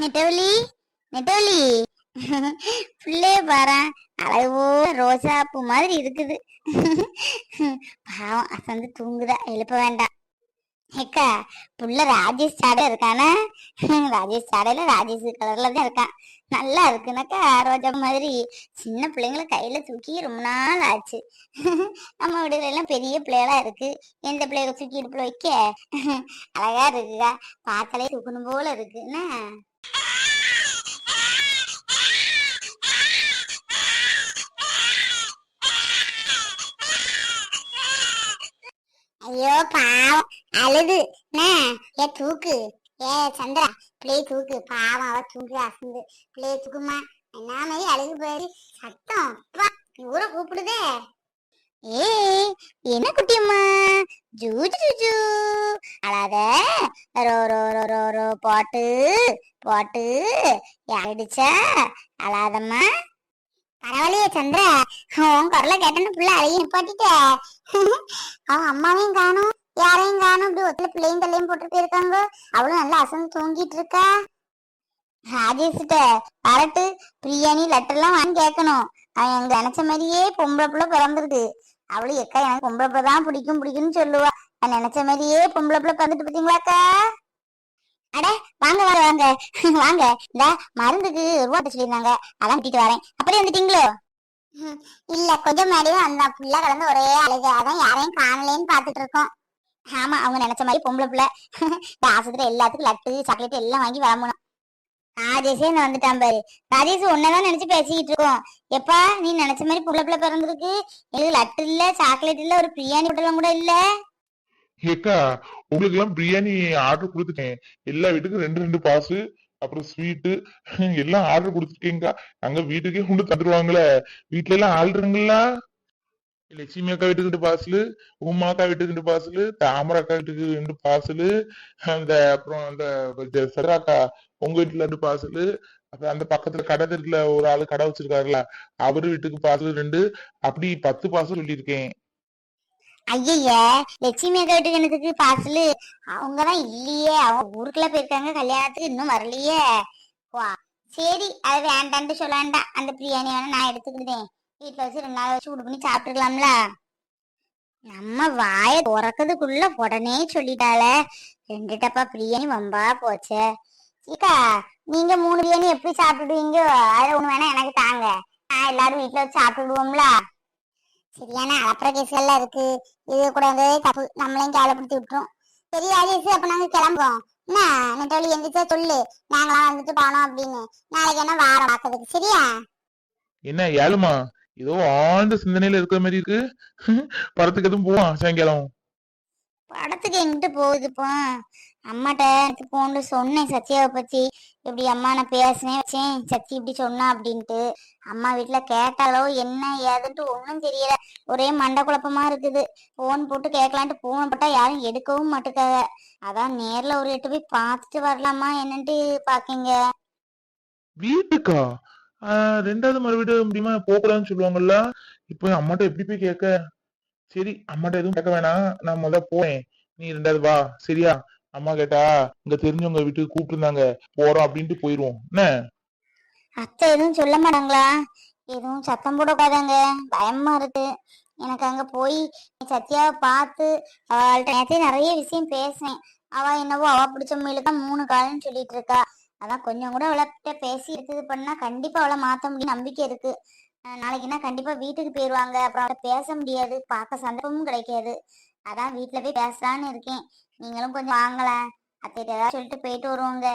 நெட்டவலி நெட்டவலி பிள்ளைய பாரு அழகோ ரோஜா பூ மாதிரி இருக்குது. பாவம் அசந்து தூங்குதா எழுப்ப வேண்டாம் ஏக்கா புள்ள ராஜேஷ் சாடை இருக்கானா? ராஜேஷ் சாடையில ராஜேஷ் கலர்ல தான் இருக்கான். நல்லா இருக்குனாக்கா ரோஜா மாதிரி. சின்ன பிள்ளைங்கள கையில தூக்கி ரொம்ப நாள் ஆச்சு. நம்ம வீடுல எல்லாம் பெரிய பிள்ளைகளா இருக்கு. எந்த பிள்ளைகளை தூக்கி இடுப்புல வைக்க? அழகா இருக்குக்கா. பார்த்தாலே தூக்கணும் போல இருக்கு. பாவம். அழுது. ஏ தூக்கு. ஏ சந்திரா பிள்ளைய தூக்கு. பாவம் அவ தூக்கு அசந்து. பிள்ளைய தூக்குமா? என்ன மாதிரி அழுகு போயிரு. சத்தம். அப்பா, ஊரை கூப்பிடுதே. ஏய் என்ன குட்டியம்மா? ஜூ ஜூ ஜூ அழாத. Row row row row row பாட்டு பாட்டு. யாரடிச்சா அழாதம்மா. பரவாயில்லையே சந்திரா. உன் குரல கேட்டேன்னு பிள்ளை அழகி நிப்பாட்டிட்ட. அவன் அம்மாவையும் காணும் யாரையும் காணும். இப்படி ஒத்துல பிள்ளையும் தள்ளையும் போட்டு போயிருக்காங்க. அவளும் நல்லா அசந்து தூங்கிட்டு இருக்கா. ராஜேஷ்கிட்ட பரட்டு பிரியாணி லெட்டர்லாம் வாங்கி கேட்கணும். அவன் எங்க நினைச்ச மாதிரியே பொம்பளை புள்ள பிறந்திருக்கு. அவளும் எக்கா எனக்கு பொம்பளை தான் பிடிக்கும் பிடிக்கும்னு சொல்லுவா. நான் நினைச்ச மாதிரியே பொம்பளை புள்ள பிறந்துட்டு பார்த்தீங்களாக்கா அட வாங்க வாங்க வாங்க. வாங்க. இந்த மருந்துக்கு ரூபா சொல்லியிருந்தாங்க அதான் விட்டுட்டு வரேன். அப்படியே வந்துட்டீங்களோ? இல்ல கொஞ்சம் முன்னாடியே அந்த புள்ள கலந்து ஒரே அழகு. அதான் யாரையும் காணலேன்னு பாத்துட்டு இருக்கோம். ஆமா அவங்க நினைச்ச மாதிரி பொம்பளை பிள்ளை. இந்த எல்லாத்துக்கும் லட்டு சாக்லேட் எல்லாம் வாங்கி வாங்கணும் ராஜேஷே நான் வந்துட்டான் பாரு. ராஜேஷ் உன்னதான் நினைச்சு பேசிக்கிட்டு இருக்கோம். எப்பா நீ நினைச்ச மாதிரி புள்ள பிள்ளை பிறந்திருக்கு எனக்கு லட்டு இல்ல சாக்லேட் இல்ல ஒரு பிரியாணி போட்டலாம் கூட இல்ல. ஏக்கா உங்களுக்கு எல்லாம் பிரியாணி ஆர்டர் கொடுத்துட்டேன். எல்லா வீட்டுக்கும் ரெண்டு ரெண்டு பாசு அப்புறம் ஸ்வீட்டு எல்லாம் ஆர்டர் கொடுத்துருக்கீங்கக்கா அங்க வீட்டுக்கே கொண்டு தந்துருவாங்களே. வீட்டுல எல்லாம் ஆள்றீங்களா லட்சுமி அக்கா வீட்டுக்கு ரெண்டு பார்சலு உமா அக்கா வீட்டுக்கு ரெண்டு பார்சலு தாமரை அக்கா வீட்டுக்கு ரெண்டு பார்சலு அந்த அப்புறம் அந்த சரா அக்கா உங்க வீட்டுல ரெண்டு பார்சலு அப்புறம் அந்த பக்கத்துல கடை தெருல ஒரு ஆளு கடை வச்சிருக்காருல அவரு வீட்டுக்கு பார்சல் ரெண்டு அப்படி பத்து பார்சல் சொல்லியிருக்கேன். ஐய லட்சுமி அக்கா வீட்டுக்கு எனக்கு பார்சலு அவங்கதான் இல்லையே. அவங்க ஊருக்குள்ள போயிருக்காங்க கல்யாணத்துக்கு இன்னும் வரலையே. வா. சரி அது வேண்டான்ட்டு சொல்ல வேண்டாம் அந்த பிரியாணி வேணா நான் எடுத்துக்கிட்டேன் வீட்டுல வச்சு ரெண்டு நாள் வச்சு பண்ணி சாப்பிட்டுக்கலாம்ல. நம்ம வாய துறக்கிறதுக்குள்ள உடனே சொல்லிட்டாளே. ரெண்டு டப்பா பிரியாணி வம்பா போச்சே. சீக்கா நீங்க மூணு பிரியாணி எப்படி சாப்பிடுவீங்க? அது ஒண்ணு வேணா எனக்கு தாங்க. நான் எல்லாரும் வீட்டுல வச்சு சாப்பிட்டுடுவோம்ல சரியான அலப்புற கேஸ்கள்லாம் இருக்கு. இது கூட வந்து தப்பு நம்மளையும் கேவலப்படுத்தி விட்டுரும். சரி ராஜேஷ் அப்ப நாங்க கிளம்புறோம் என்ன நெட்டவழி எந்திரிச்சா சொல்லு. நாங்களாம் வந்துட்டு போனோம் அப்படின்னு. நாளைக்கு என்ன வாரம் பார்க்கறதுக்கு. சரியா? என்ன ஏழுமா? ஏதோ ஆழ்ந்த சிந்தனையில இருக்கிற மாதிரி இருக்கு. படத்துக்கு எதுவும் போவான் சாயங்காலம்? படத்துக்கு எங்கிட்டு போகுதுப்பா அம்மாட்ட எனக்கு போன்னு சொன்னேன் சத்யாவை பத்தி. இப்படி அம்மா நான் பேசினேன் வச்சேன் சத்தி இப்படி சொன்னா அப்படின்ட்டு. அம்மா வீட்டுல கேட்டாலோ என்ன ஏதுன்ட்டு ஒண்ணும் தெரியல. ஒரே மண்டை குழப்பமா இருக்குது. போன் போட்டு கேட்கலான்ட்டு போன் போட்டா யாரும் எடுக்கவும் மாட்டுக்காக. அதான் நேர்ல ஒரு எட்டு போய் பார்த்துட்டு வரலாமா என்னன்ட்டு பாக்கீங்க. வீட்டுக்கா? ரெண்டாவது மறு வீடு முடியுமா? போக கூடாதுன்னு சொல்லுவாங்கல்ல. இப்போ அம்மாட்ட எப்படி போய் கேட்க? சரி அம்மாட்ட எதுவும் கேட்க வேணாம். நான் முத போறேன். நீ ரெண்டாவது வா. சரியா? அம்மா கேட்டா இங்க தெரிஞ்சவங்க வீட்டுக்கு கூப்பிட்டுருந்தாங்க. போறோம் அப்படின்ட்டு போயிருவோம். என்ன? அத்தை எதுவும் சொல்ல மாட்டாங்களா? எதுவும் சத்தம் போடக்கூடாதாங்க. பயமா இருக்கு. எனக்கு அங்க போய் சத்யாவை பார்த்து அவள்கிட்ட நேரத்தையும் நிறைய விஷயம் பேசினேன். அவ என்னவோ அவ பிடிச்ச முயல மூணு காலம்னு சொல்லிட்டு இருக்கா. அதான் கொஞ்சம் கூட அவளை பேசி இருக்குது பண்ணா கண்டிப்பா அவளை மாத்த முடியும். நம்பிக்கை இருக்கு. நாளைக்குன்னா கண்டிப்பா வீட்டுக்கு போயிருவாங்க. அப்புறம் பேச முடியாது. பார்க்க சந்தர்ப்பமும் கிடைக்காது. அதான் வீட்டுல போய் பேசலான்னு இருக்கேன். நீங்களும் கொஞ்சம் வாங்கல அத்தையிட்ட ஏதாவது சொல்லிட்டு போயிட்டு வருவாங்க.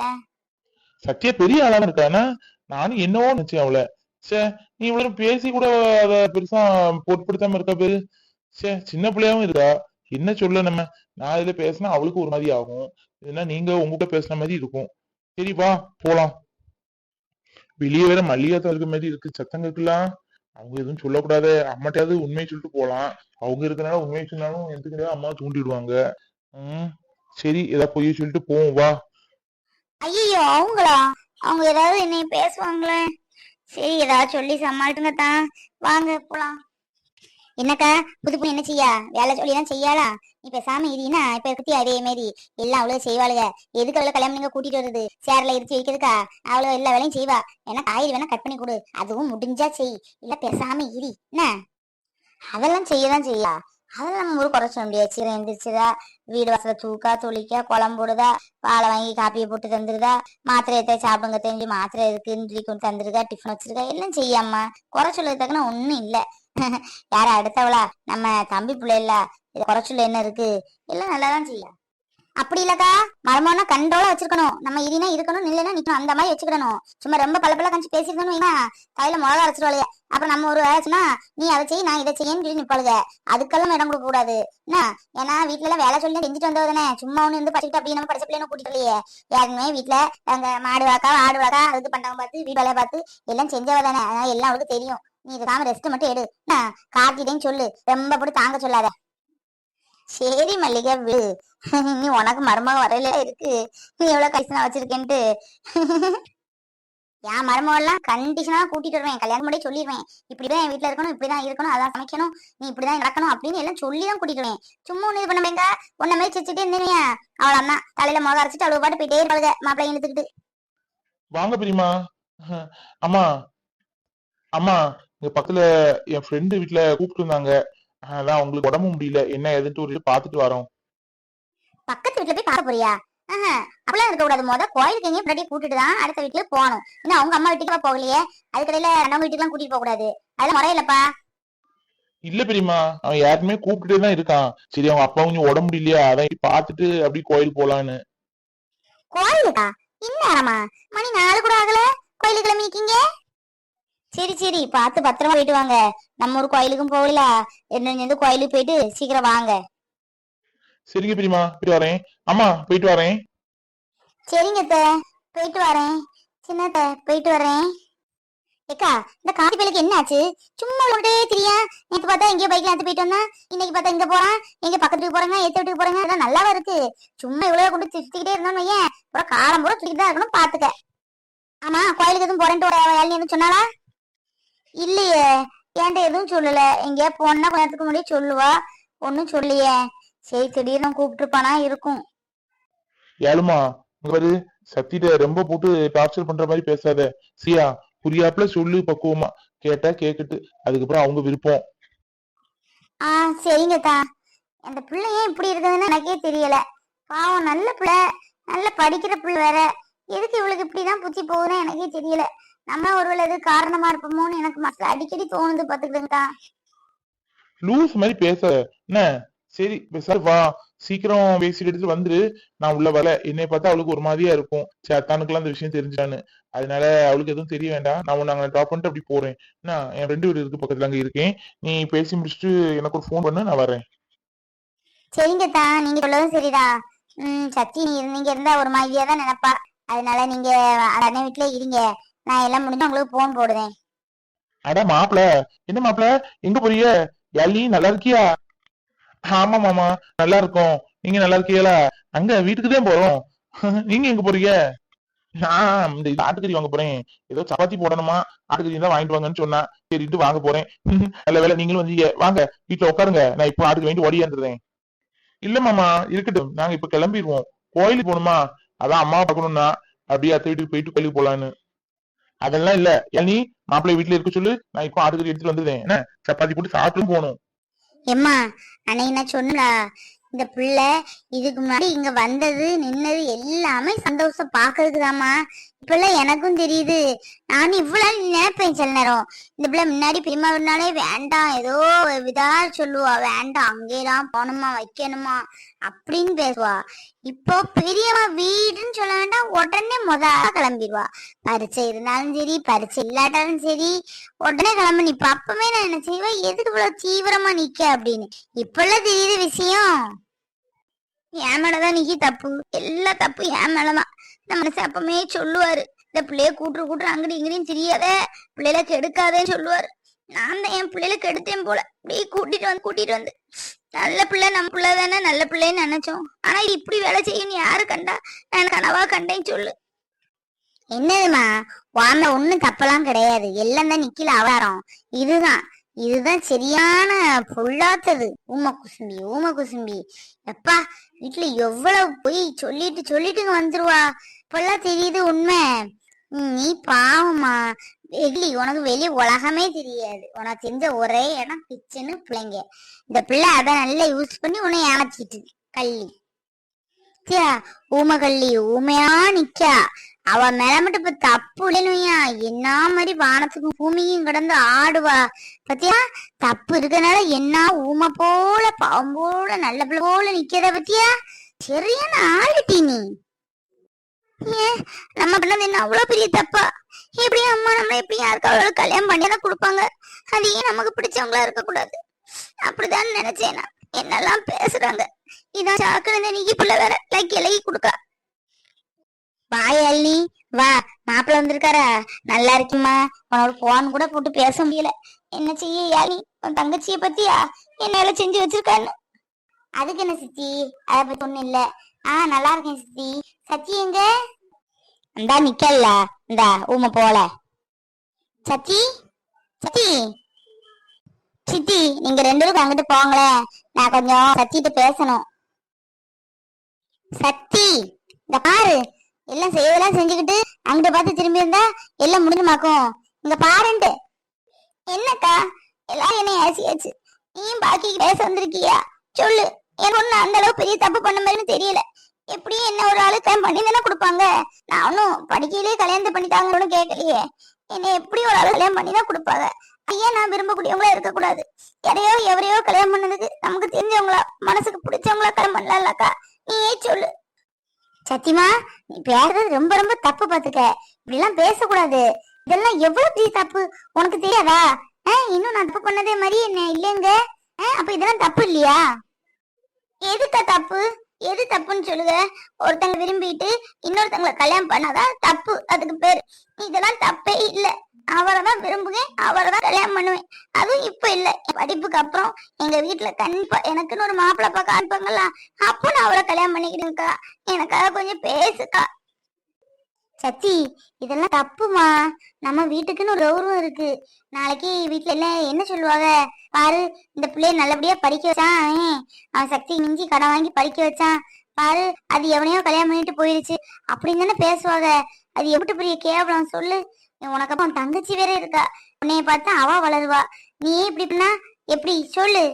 சத்யா பெரிய ஆளாம இருக்கானா? நானும் என்னவோ நினைச்சேன் அவளை. சே நீ இவ்வளவு பேசி கூட அத பெருசா பொருட்படுத்தாம இருக்கா பேரு. சே சின்ன பிள்ளையாவும் இருக்கா? என்ன சொல்ல நம்ம? நான் இதுல பேசினா அவளுக்கு ஒரு மாதிரி ஆகும். இல்லைன்னா நீங்க உங்ககிட்ட பேசுன மாதிரி இருக்கும். சரிப்பா போலாம். வெளியே வேற மல்லிகாத்தா இருக்க மாதிரி இருக்கு சத்தம் கேட்கலாம் அவங்க எதுவும் சொல்லக்கூடாது. அம்மாட்டையாவது உண்மையை சொல்லிட்டு போலாம். அவங்க இருக்கனால உண்மையை சொன்னாலும் எதுக்கு அம்மா தூண்டிடுவாங்க. உம் சரி ஏதாவது பொய்ய சொல்லிட்டு போவோம் வா. ஐயோ அவங்களா? அவங்க ஏதாவது என்னைய பேசுவாங்களே. சரி ஏதாவது சொல்லி சமாளிட்டுங்க தான் வாங்க போலாம். என்னக்கா புது புது என்ன செய்யா? வேலை சொல்லி தான் செய்யாளா? நீ பேசாம இருனா இப்ப இருக்கத்தி அதே மாரி. எல்லாம் அவ்வளவு செய்வாளுக. எதுக்கு அவ்வளவு கல்யாணம் நீங்க கூட்டிட்டு வருது சேர்ல இருச்சு வைக்கிறதுக்கா? அவ்வளவு எல்லா வேலையும் செய்வா. ஏன்னா காய்கறி வேணா கட் பண்ணி கொடு. அதுவும் முடிஞ்சா செய். இல்ல பேசாம இரு. என்ன? அதெல்லாம் செய்யதான் செய்யா. அதெல்லாம் நம்ம ஒரு குறை சொல்ல முடியாது. சீரை எந்திரிச்சுதா? வீடு வாசல தூக்கா துளிக்கா குழம்பு போடுதா? பாலை வாங்கி காப்பியை போட்டு தந்துருதா? மாத்திரை எத்தனை சாப்பிடுங்க தெரிஞ்சு மாத்திரை இருக்குன்னு சொல்லி கொண்டு தந்துருக்கா டிஃபன் வச்சிருக்கா? எல்லாம் செய்யாமா குறை சொல்றதுக்குன்னா ஒன்றும் இல்லை. யார அடுத்தவளா நம்ம தம்பி பிள்ளை இல்ல இது என்ன இருக்கு? எல்லாம் நல்லாதான் செய்யா. அப்படி இல்லக்கா. மரமோனா கண்டோல வச்சிருக்கணும். நம்ம இதுனா இருக்கணும் இல்லைன்னா நிக்கணும். அந்த மாதிரி வச்சுக்கிடணும். சும்மா ரொம்ப பல பல கஞ்சி பேசிருக்கணும் ஏன்னா கையில மிளகா அரைச்சிருவாளையே அப்புறம் நம்ம ஒரு வேலைச்சுனா நீ அதை செய் நான் இதை செய்யன்னு சொல்லி நிப்பாளுங்க அதுக்கெல்லாம் இடம் கொடுக்க கூடாது. என்ன? ஏன்னா வீட்டுல எல்லாம் வேலை சொல்லி செஞ்சுட்டு வந்தவதானே சும்மா ஒண்ணு இருந்து படிச்சுட்டு அப்படி நம்ம படிச்ச பிள்ளைங்க கூட்டிட்டு யாருமே வீட்டுல அங்க மாடு வாக்கா ஆடு வாக்கா அதுக்கு பண்ணவங்க பார்த்து வீட்டு வேலையை பார்த்து எல்லாம் செஞ்சவ தானே. அதனால எல்லாம் அவளுக்கு தெரியும். நீ இதுக்காம ரெஸ்ட் மட்டும் எடு. என்ன காட்டிட்டேன்னு சொல்லு. ரொம்ப போட்டு தாங்க சொல்லாத. சரி மல்லிகா விடு நீ உனக்கு மருமக வரையில இருக்கு. நீ எவ்வளவு கைசனா வச்சிருக்கேன்ட்டு. என் மருமகெல்லாம் கண்டிஷனா கூட்டிட்டு வருவேன். கல்யாணம் முடியே சொல்லிடுவேன் இப்படிதான் என் வீட்டுல இருக்கணும் இப்படிதான் இருக்கணும் அதான் சமைக்கணும். நீ இப்படிதான் நடக்கணும் அப்படின்னு எல்லாம் சொல்லி தான் கூட்டிட்டு வருவேன். சும்மா ஒண்ணு இது பண்ணவேங்க உன்ன மாதிரி சிரிச்சுட்டே இருந்தீங்க அவள அம்மா தலையில முகம் அரைச்சிட்டு அவ்வளவு பாட்டு போயிட்டே இருப்பாளுங்க மாப்பிள்ளை இழுத்துக்கிட்டு. வாங்க பிரியமா அம்மா. அம்மா. இங்க பக்கத்துல என் ஃப்ரெண்டு வீட்ல கூப்பிட்டு இருந்தாங்க. அதான் உங்களுக்கு உடம்பு முடியல. என்ன ஏதுன்ட்டு ஒரு பாத்துட்டு வரோம். பக்கத்து வீட்டுல போய் பார்க்க போறியா? அப்படிலாம் இருக்க கூடாது முத. கோயிலுக்கு எங்கேயும் முன்னாடி கூட்டிட்டு தான் அடுத்த வீட்டுல போகணும். இன்னும் அவங்க அம்மா வீட்டுக்கு போகலையே. அதுக்கடையில நம்ம வீட்டுக்கு எல்லாம் கூட்டிட்டு போக கூடாது. அதெல்லாம் முறையில்லப்பா இல்ல பெரியமா அவன் யாருமே கூப்பிட்டுட்டே தான் இருக்கான். சரி அவங்க அப்பா கொஞ்சம் உடம்பு முடியலையா? அதான் பாத்துட்டு அப்படி கோயில் போலான்னு. கோயிலுக்கா? இந்நேரமா? மணி நாலு கூட ஆகல. கோயிலுக்கு கிளம்பிக்கீங்க சரி சரி. பார்த்து பத்திரமா போயிட்டு வாங்க. நம்ம ஒரு கோயிலுக்கும் போகல. என்ன கோயிலுக்கு போயிட்டு சீக்கிரம் வாங்க. சரிங்க பெரியமா போயிட்டு வரேன். அம்மா போயிட்டு வரேன். சரிங்க போயிட்டு வரேன். சின்னத்த போயிட்டு வரேன். ஏக்கா இந்த காப்பி பையலுக்கு என்ன ஆச்சு? சும்மா விட்டே தெரியா? நேத்து பார்த்தா எங்கேயோ பைக்ல எடுத்து போயிட்டு வந்தா. இன்னைக்கு பார்த்தா இங்க போறான். எங்க பக்கத்துக்கு போறாங்க ஏத்த வீட்டுக்கு போறாங்க. அதெல்லாம் நல்லாவா இருக்கு? சும்மா இவ்வளவு கொண்டு சுத்திக்கிட்டே இருந்தோம் வையன். அப்புறம் காலம் பூரா சுத்திக்கிட்டு தான் இருக்கணும் பாத்துக்க ஆமா கோயிலுக்கு எதுவும் போறேன்ட்டு ஒரு வேலை எதுவும் சொன்னாலா இல்லையே. ஏன்ட்ட எதுவும் சொல்லல? எங்கேயா போனா கொஞ்ச நேரத்துக்கு முன்னாடி சொல்லுவா. ஒன்னும் சொல்லியே சரி திடீர்னு கூப்பிட்டுருப்பானா இருக்கும். ஏழுமா பாரு சத்திட்ட ரொம்ப போட்டு டார்ச்சர் பண்ற மாதிரி பேசாத. சியா புரியாப்புல சொல்லு பக்குவமா. கேட்டா கேக்கட்டு. அதுக்கப்புறம் அவங்க விருப்பம். ஆ சரிங்கக்கா அந்த பிள்ளை ஏன் இப்படி இருக்குதுன்னு எனக்கே தெரியல. பாவம் நல்ல பிள்ளை. நல்ல படிக்கிற பிள்ளை வேற. எதுக்கு இவளுக்கு இப்படிதான் புத்தி போகுதுன்னு எனக்கே தெரியல. நம்ம ஒருவேளை எது காரணமா இருப்போமோன்னு எனக்கு மனசுல அடிக்கடி தோணுது பாத்துக்கிட்டுங்கக்கா லூஸ் மாதிரி பேசாத. என்ன? சரி பேசாத வா. சீக்கிரம் பேசிட்டு எடுத்துட்டு வந்துரு. நான் உள்ள வரல. என்னை பார்த்தா அவளுக்கு ஒரு மாதிரியா இருக்கும். சரி அத்தானுக்குலாம் அந்த விஷயம் தெரிஞ்சான்னு அதனால அவளுக்கு எதுவும் தெரிய வேண்டாம். நான் உன்னை அங்க ட்ராப் பண்ணிட்டு அப்படி போறேன். என்ன? என் ரெண்டு வீடு இருக்கு பக்கத்துல அங்க இருக்கேன். நீ பேசி முடிச்சுட்டு எனக்கு ஒரு ஃபோன் பண்ணு நான் வரேன். சரிங்கத்தா நீங்க சொல்லதும் சரிதான் ம் சத்தி நீ நீங்க இருந்தா ஒரு மாதிரியா தான் நினைப்பா. அதனால நீங்க அந்த அண்ணன் வீட்டுல இருங்க. நான் எல்லாம் முடிஞ்சு உங்களுக்கு போன் போடுவேன் அட மாப்பிள என்ன மாப்பிள? எங்க போறிய யாழி நல்லா இருக்கியா? ஆமா மாமா நல்லா இருக்கோம். நீங்க நல்லா இருக்கீங்களா? அங்க வீட்டுக்கு தான் போறோம். நீங்க எங்க போறீங்க? நான் இந்த ஆட்டுக்கறி வாங்க போறேன். ஏதோ சப்பாத்தி போடணுமா? ஆட்டுக்கறி தான் வாங்கிட்டு வாங்கன்னு சொன்னா சரிட்டு வாங்க போறேன். நல்ல வேலை நீங்களும் வந்தீங்க. வாங்க வீட்டுல உட்காருங்க. நான் இப்போ ஆட்டுக்கு வேண்டி ஓடியாந்துருந்தேன் இல்ல மாமா இருக்கட்டும். நாங்க இப்ப கிளம்பிடுவோம். கோயிலுக்கு போகணுமா? அதான் அம்மா பார்க்கணும்னா அப்படியே அத்தை வீட்டுக்கு போயிட்டு கோயிலுக்கு போலான்னு. அதெல்லாம் இல்ல. நீ மாப்பிள்ளை வீட்டுல இருக்க சொல்லு. நான் இப்போ ஆடுகறி எடுத்துட்டு வந்துடுறேன். என்ன? சப்பாத்தி போட்டு சாப்பிட்டும் போகணும். எம்மா அன்னைக்கு நான் சொன்னா இந்த பிள்ளை இதுக்கு முன்னாடி இங்க வந்தது நின்னது எல்லாமே சந்தோஷம் பாக்குறதுக்குதாம்மா இப்பெல்லாம் எனக்கும் தெரியுது. நானும் இவ்வளவு நினைப்பேன் சில நேரம். இந்த பிள்ளை முன்னாடி பெரியம்மா விடனாலே வேண்டாம் ஏதோ இதா சொல்லுவா. வேண்டாம் அங்கேதான் போகணுமா வைக்கணுமா அப்படின்னு பேசுவா. இப்போ பெரியவா வீடுன்னு சொல்ல உடனே முத கிளம்பிடுவா. பரீட்சை இருந்தாலும் சரி பரீட்சை இல்லாட்டாலும் சரி உடனே கிளம்பி. நிப்பா அப்பவே நான் என்ன செய்வேன் எதுக்கு இவ்வளவு தீவிரமா நிக்க அப்படின்னு. இப்பெல்லாம் தெரியுது விஷயம். என் மேலதான் நிக்கி தப்பு. எல்லா தப்பு என் மேலதான். இந்த மனுஷன் அப்பமே சொல்லுவாரு. இந்த பிள்ளைய கூட்டுரு கூட்டுரு அங்கடி இங்கடியும் தெரியாத. பிள்ளைல கெடுக்காதேன்னு சொல்லுவாரு. நான் தான் என் பிள்ளைல கெடுத்தேன் போல. அப்படியே கூட்டிட்டு வந்து கூட்டிட்டு வந்து. நல்ல பிள்ளை நம்ம பிள்ளை தானே நல்ல பிள்ளைன்னு நினைச்சோம். ஆனா இது இப்படி வேலை செய்யணும் யாரு கண்டா? நான் கனவா கண்டேன்னு சொல்லு. என்னதுமா வாம ஒண்ணும் தப்பெல்லாம் கிடையாது. எல்லாம் தான் நிக்கல அவதாரம் இதுதான். இதுதான் சரியான பொல்லாத்தது. ஊம குசும்பி ஊம குசும்பி. எப்பா வீட்டுல எவ்வளவு போய் சொல்லிட்டு சொல்லிட்டு வந்துருவா. இப்பெல்லாம் தெரியுது உண்மை. நீ பாவமா வெளி உனக்கு வெளி உலகமே தெரியாது. உனக்கு தெரிஞ்ச ஒரே இடம் கிச்சனு பிள்ளைங்க. இந்த பிள்ளை அதை நல்லா யூஸ் பண்ணி உன்னை ஏமாச்சிட்டு கள்ளி. தியா ஊமை கள்ளி ஊமையா நிக்கா. அவ மேல மட்டும் இப்ப தப்பு இல்லையா என்ன மாதிரி வானத்துக்கும் பூமியும் கிடந்து ஆடுவா. பத்தியா? தப்பு இருக்கனால என்ன ஊமை போல பாவம் போல நல்ல பிள்ளை போல நிக்கிறத பத்தியா? சரியான ஆளுட்டி நீ. ஏன் நம்ம பண்ணது என்ன அவ்வளவு பெரிய தப்பா? எப்படி அம்மா நம்ம எப்படி யாருக்காவது கல்யாணம் பண்ணி தான் கொடுப்பாங்க? அது ஏன் நமக்கு பிடிச்சவங்களா இருக்க கூடாது அப்படிதான் நினைச்சேன் நான். என்னெல்லாம் பேசுறாங்க. இதான் சாக்குறது நீக்கி புள்ள வேற. லைக் இலகி கொடுக்கா. வா யாழினி வா மாப்பிள்ள வந்திருக்காரா? நல்லா இருக்குமா உனக்கு போன் கூட போட்டு பேச முடியல. என்ன செய்ய யாழினி உன் தங்கச்சிய பத்தியா? என்ன செஞ்சு வச்சிருக்கான்னு. அதுக்கு என்ன சித்தி? அதை பத்தி ஒண்ணும் இல்ல. ஆஹ் நல்லா இருக்கேன் சித்தி. சத்தி எங்க? இந்தா நிக்கல இந்தா ஊம போல. சத்தி சத்தி. சித்தி நீங்க ரெண்டு பேரும் அங்கிட்டு போங்களேன் நான் கொஞ்சம் சத்திட்டு பேசணும். சத்தி இந்த பாரு. எல்லாம் செய்வதெல்லாம் செஞ்சுக்கிட்டு அங்கிட்ட பார்த்து திரும்பி இருந்தா எல்லாம் முடிஞ்சுமாக்கும் இங்க பாருன்ட்டு. என்னக்கா? எல்லாரும் என்ன ஆசியாச்சு நீயும் பாக்கி பேச வந்திருக்கியா? சொல்லு. என் ஒண்ணு அந்த அளவு பெரிய தப்பு பண்ண மாதிரின்னு தெரியல. எப்படியும் என்ன ஒரு ஆளு கல்யாணம் பண்ணி தானே கொடுப்பாங்க? நானும் படிக்கையிலே கல்யாணத்தை பண்ணிட்டாங்கன்னு கேட்கலையே. என்ன எப்படி ஒரு ஆளு கல்யாணம் பண்ணி தான் கொடுப்பாங்க? ஐயா நான் விரும்பக்கூடியவங்களா இருக்கக்கூடாது. யாரையோ எவரையோ கல்யாணம் பண்ணதுக்கு நமக்கு தெரிஞ்சவங்களா மனசுக்கு பிடிச்சவங்களா கல்யாணம் பண்ணலாம்லக்கா நீயே சொல்லு. சத்தியமா நீ பேசுறது ரொம்ப ரொம்ப தப்பு பாத்துக்க. இப்படி எல்லாம் பேசக்கூடாது. இதெல்லாம் எவ்வளவு பெரிய தப்பு? உனக்கு தெரியாதா? இன்னும் நான் தப்பு பண்ணதே மாதிரி என்ன? இல்லைங்க. ஆ, அப்ப இதெல்லாம் தப்பு இல்லையா? எதுக்கா தப்பு? எது தப்புன்னு சொல்லுங்க. ஒருத்தங்க விரும்பிட்டு இன்னொருத்தங்களை கல்யாணம் பண்ணாதான் தப்பு. அதுக்கு பேரு. இதெல்லாம் தப்பே இல்ல. அவரை தான் விரும்புவேன். அவரை தான் கல்யாணம் பண்ணுவேன். அதுவும் இப்ப இல்ல. என் படிப்புக்கு அப்புறம் எங்க வீட்டுல கண்டிப்பா எனக்குன்னு ஒரு மாப்பிள்ளை பாக்க அனுப்புங்களா அப்போ நான் அவரை கல்யாணம் பண்ணிக்கிறேன்க்கா. எனக்காக கொஞ்சம் பேசுக்கா. சத்தி இதெல்லாம் தப்புமா? நம்ம வீட்டுக்குன்னு ஒரு கௌரவம் இருக்கு. நாளைக்கு வீட்டுல எல்லாம் என்ன சொல்லுவாங்க? பாரு இந்த பிள்ளைய நல்லபடியா படிக்க வச்சான். அவன். சக்தி மிஞ்சி கடன் வாங்கி படிக்க வச்சான். பாரு அது எவனையோ கல்யாணம் பண்ணிட்டு போயிருச்சு. அப்படின்னு தானே பேசுவாங்க. அது எப்படி பெரிய கேவலம் சொல்லு. உனக்கு அப்ப தங்கச்சி வேற இருக்கா. உன்னைய பார்த்தா அவ வளருவா. நீ இப்படி பண்ணா? எப்படி? சொல்லு.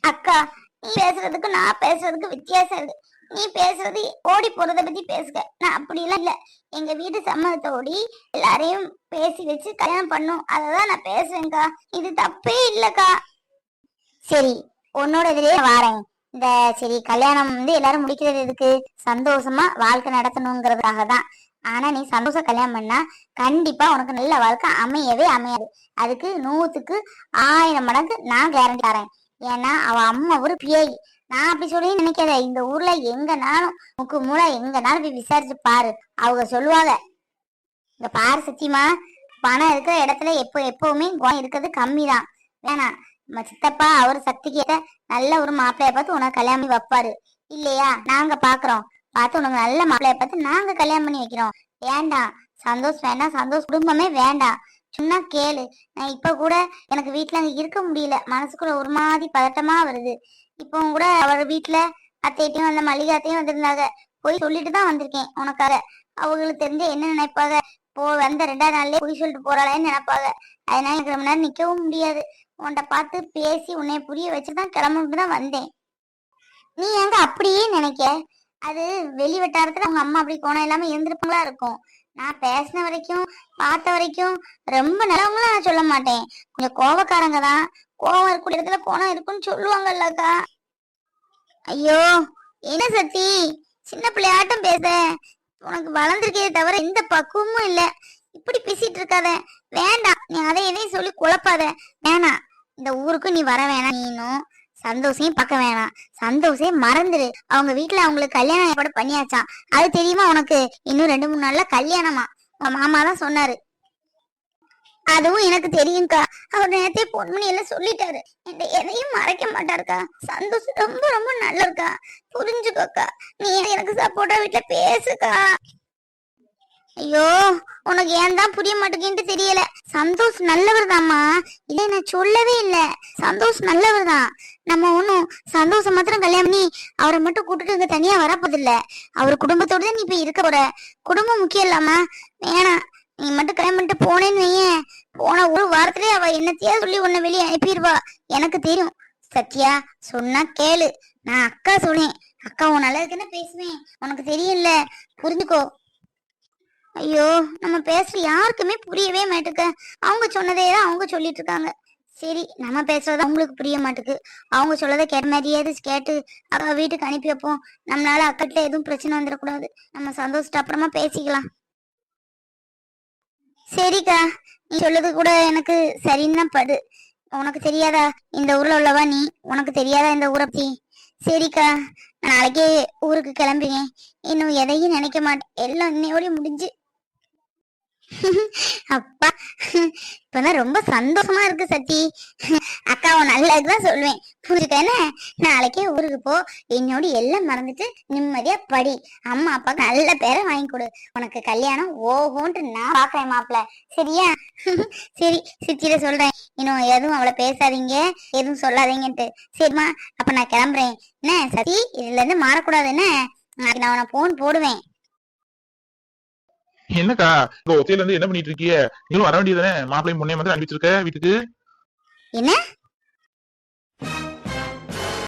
அக்கா நீ பேசுறதுக்கு நான் பேசுறதுக்கு வித்தியாசம் இருக்கு. நீ பேசுறது ஓடி போறத பத்தி பேசுக. நான் அப்படிலாம் இல்ல. எங்க வீட்டு சம்மதத்தோடி எல்லாரையும் பேசி வச்சு கல்யாணம் பண்ணும். அததான் நான் பேசுவேன்க்கா இது தப்பே இல்லக்கா. சரி உன்னோட இதுலயே வாரேன். இந்த சரி கல்யாணம் வந்து எல்லாரும் முடிக்கிறது எதுக்கு? சந்தோஷமா வாழ்க்கை நடத்தணுங்கிறதுக்காக தான் ஆனா நீ சந்தோஷம் கல்யாணம் பண்ணா கண்டிப்பா உனக்கு நல்ல வாழ்க்கை அமையவே அமையாது. அதுக்கு நூத்துக்கு ஆயிரம் மடங்கு நான் கேரண்டி தரேன். ஏன்னா அவ அம்மா ஒரு பிஐ. நான் அப்படி சொல்லி நினைக்காத. இந்த ஊர்ல எங்கனாலும் முக்கு மூளை எங்கனாலும் போய் விசாரிச்சு பாரு. அவங்க சொல்லுவாங்க. இந்த பாரு சத்தியமா பணம் இருக்கிற இடத்துல எப்போ எப்பவுமே குணம் இருக்கிறது கம்மி தான் வேணாம் நம்ம சித்தப்பா அவர் சக்திக்கு ஏற்ற நல்ல ஒரு மாப்பிளைய பார்த்து உனக்கு கல்யாணம் பண்ணி வைப்பாரு. இல்லையா? நாங்க பாக்குறோம். பார்த்து உனக்கு நல்ல மாப்பிளைய பார்த்து நாங்க கல்யாணம் பண்ணி வைக்கிறோம். வேண்டாம் சந்தோஷ் வேண்டாம். சந்தோஷ் குடும்பமே வேண்டாம். சும்மா கேளு. நான் இப்ப கூட எனக்கு வீட்டுல அங்க இருக்க முடியல. மனசுக்குள்ள ஒரு மாதிரி பதட்டமா வருது. இப்போ கூட அவர் வீட்டுல அத்தையிட்டையும் அந்த மல்லிகாத்தையும் வந்திருந்தாங்க. போய் சொல்லிட்டு தான் வந்திருக்கேன் உனக்காக. அவங்களுக்கு தெரிஞ்ச என்ன நினைப்பாங்க? போ வந்த ரெண்டாவது நாள்லயே போய் சொல்லிட்டு போறாளேன்னு நினைப்பாங்க. அதனால எனக்கு ரொம்ப நேரம் நிக்கவும் முடியாது. உன்கிட்ட பார்த்து பேசி உன்னை புரிய வச்சுதான் கிளம்பிட்டு தான் வந்தேன். நீ எங்க அப்படியே நினைக்க? அது வெளி வட்டாரத்துல அவங்க அம்மா அப்படி கோணம் இல்லாம இருந்திருப்பாங்களா இருக்கும். நான் பேசின வரைக்கும் பார்த்த வரைக்கும் ரொம்ப நல்லவங்களும் நான் சொல்ல மாட்டேன். கொஞ்சம் கோவக்காரங்க தான் கோவம் இருக்கக்கூடிய இடத்துல கோணம் இருக்குன்னு சொல்லுவாங்கல்லக்கா ஐயோ என்ன சத்தி? சின்ன பிள்ளையாட்டம் பேச. உனக்கு வளர்ந்துருக்கே தவிர எந்த பக்குவமும் இல்ல. இப்படி பேசிட்டு இருக்காத. வேண்டாம். நீ அதை எதையும் சொல்லி குழப்பாத. வேணாம் இந்த ஊருக்கு நீ வர வேணாம். நீனும் சந்தோஷையும் பார்க்க வேணாம். சந்தோஷே மறந்துரு. அவங்க வீட்டுல அவங்களுக்கு கல்யாணம் ஏற்பாடு பண்ணியாச்சான் அது தெரியுமா உனக்கு? இன்னும் ரெண்டு மூணு நாள்ல கல்யாணமா? உன் மாமா தான் சொன்னாரு. அதுவும் எனக்கு தெரியும்க்கா. அவர் நேரத்தை பொன்மணி எல்லாம் சொல்லிட்டாரு. என்கிட்ட எதையும் மறைக்க மாட்டாருக்கா. சந்தோஷம் ரொம்ப ரொம்ப நல்லருக்கா புரிஞ்சுக்கோக்கா. நீ எனக்கு சப்போர்ட்டா வீட்டுல பேசுக்கா. ஐயோ உனக்கு ஏன் தான் புரிய மாட்டேங்குன்னு தெரியல. சந்தோஷ் நல்லவர் தாம்மா இல்ல நான் சொல்லவே இல்ல. சந்தோஷ் நல்லவர் தான் நம்ம ஒன்னும் சந்தோஷம் மாத்திரம் கல்யாணம் பண்ணி அவரை மட்டும் கூட்டிட்டு இங்க தனியா வரப்போதில்ல அவர் குடும்பத்தோட தான் நீ போய் இருக்க போற. குடும்பம் முக்கியம் இல்லாம வேணாம். நீ மட்டும் கல்யாணம் பண்ணிட்டு போனேன்னு வையேன் போன ஒரு வாரத்திலே அவ என்னத்தையா சொல்லி உன்னை வெளியே அனுப்பிடுவா. எனக்கு தெரியும். சத்யா சொன்னா கேளு. நான் அக்கா சொன்னேன். அக்கா உன் நல்லதுக்குன்னு பேசுவேன்? உனக்கு தெரியல புரிஞ்சுக்கோ. ஐயோ நம்ம பேசுற யாருக்குமே புரியவே மாட்டுக்க. அவங்க சொன்னதே தான் அவங்க சொல்லிட்டு இருக்காங்க. சரி நம்ம பேசுறது அவங்களுக்கு புரிய மாட்டுக்கு. அவங்க சொல்லதை கேட்ட மாதிரியாவது கேட்டு அக்கா வீட்டுக்கு அனுப்பி வைப்போம். நம்மளால அக்கிட்ட எதுவும் பிரச்சனை வந்துடக்கூடாது. நம்ம சந்தோஷத்தை அப்புறமா பேசிக்கலாம். சரிக்கா. நீ சொல்லது கூட எனக்கு சரின்னு தான் படு. உனக்கு தெரியாதா? இந்த ஊர்ல உள்ளவா நீ? உனக்கு தெரியாதா இந்த ஊரை பத்தி? சரிக்கா. நான் நாளைக்கே ஊருக்கு கிளம்புறேன். இன்னும் எதையும் நினைக்க மாட்டேன். எல்லாம் இன்னையோடய முடிஞ்சு அப்பா இப்பதான் ரொம்ப சந்தோஷமா இருக்கு சத்தி. அக்கா உன் நல்லதுதான் சொல்லுவேன். புரிஞ்சுக்க என்ன நாளைக்கே ஊருக்கு போ. என்னோட எல்லாம் மறந்துட்டு நிம்மதியா படி. அம்மா அப்பாக்கு நல்ல பேரை வாங்கி கொடு. உனக்கு கல்யாணம் ஓஹோன்ட்டு நான் பாக்குறேன் மாப்பிள்ள. சரியா? சரி சித்தியில சொல்றேன். இன்னும் எதுவும் அவளை பேசாதீங்க. எதுவும் சொல்லாதீங்கன்ட்டு. சரிம்மா அப்ப நான் கிளம்புறேன். என்ன சதி இதுல இருந்து மாறக்கூடாது என்ன? நான் உன போன் போடுவேன். என்னக்கா? இந்த ஒத்தையில இருந்து என்ன பண்ணிட்டு இருக்கீங்க நீங்களும் வர வேண்டியதானே மாப்பிள்ளையும் முன்னே வந்து அனுப்பிச்சிருக்க வீட்டுக்கு? என்ன?